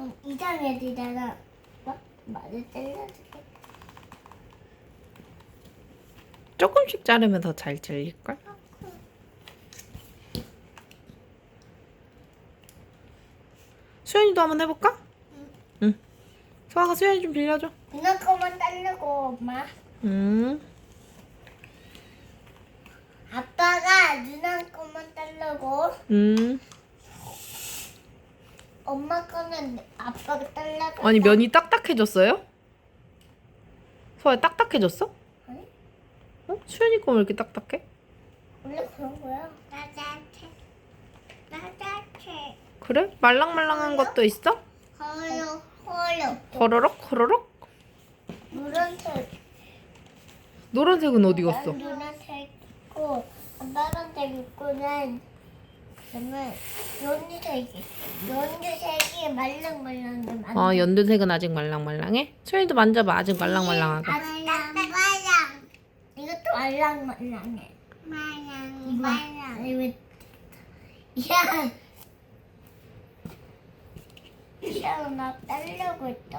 그럼 이상해지잖아. 막 말을 잘라줄게. 조금씩 자르면 더 잘 잘릴걸? 수연이도 한번 해볼까? 응. 소아가 수연이 좀 빌려줘. 누나 거만 자르고 엄마. 음. 아빠가 누나 거만 자르고 음. 엄마 거는 아빠가 잘라고. 아니 면이 딱딱해졌어요? 소아야 딱딱해졌어? 아니? 어? 수연이 거왜 이렇게 딱딱해? 원래 그런 거야. 따뜻해. 따뜻해. 그래? 말랑말랑한 것도 있어? 허여 허여. 거러럭 거러럭? 노란색. 노란색은 어디 갔어? 노란색 있고 파란색 있고는 연두색이 연두색이 말랑말랑해. 어 연두색은 아직 말랑말랑해? 수연이도 만져봐 아직 말랑말랑하게 말랑 말랑. 이것도 말랑말랑해. 말랑 말랑. 이거 야. 야, 나 딸려고 했다.